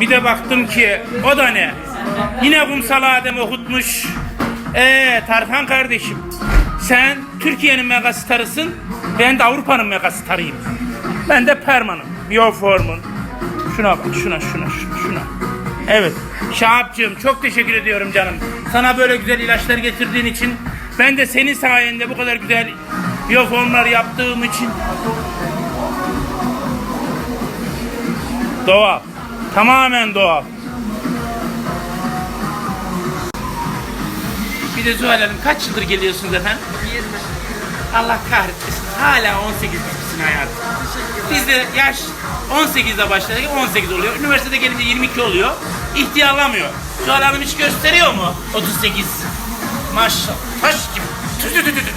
Bir de baktım ki o da ne? Yine kumsal Adem okutmuş. Ee Tarkan kardeşim. Sen Türkiye'nin megastarısın. Ben de Avrupa'nın megastarıyım. Ben de Perman'ım. Bioform'un. Şuna bak şuna şuna şuna şuna. Evet. Şahapcığım çok teşekkür ediyorum canım. Sana böyle güzel ilaçlar getirdiğin için. Ben de senin sayende bu kadar güzel bioformlar yaptığım için. Doğal. Tamamen doğal. Bir de Zuhal Hanım kaç yıldır geliyorsunuz efendim? 20. Allah kahretmesin. Hala 18 gibisin hayatım. Bizde yaş 18'de başladı 18 oluyor. Üniversitede gelince 22 oluyor. İhtiyarlamıyor. Zuhal Hanım hiç gösteriyor mu? 38. Maşallah. Taş gibi. Tü tü tü tü tü.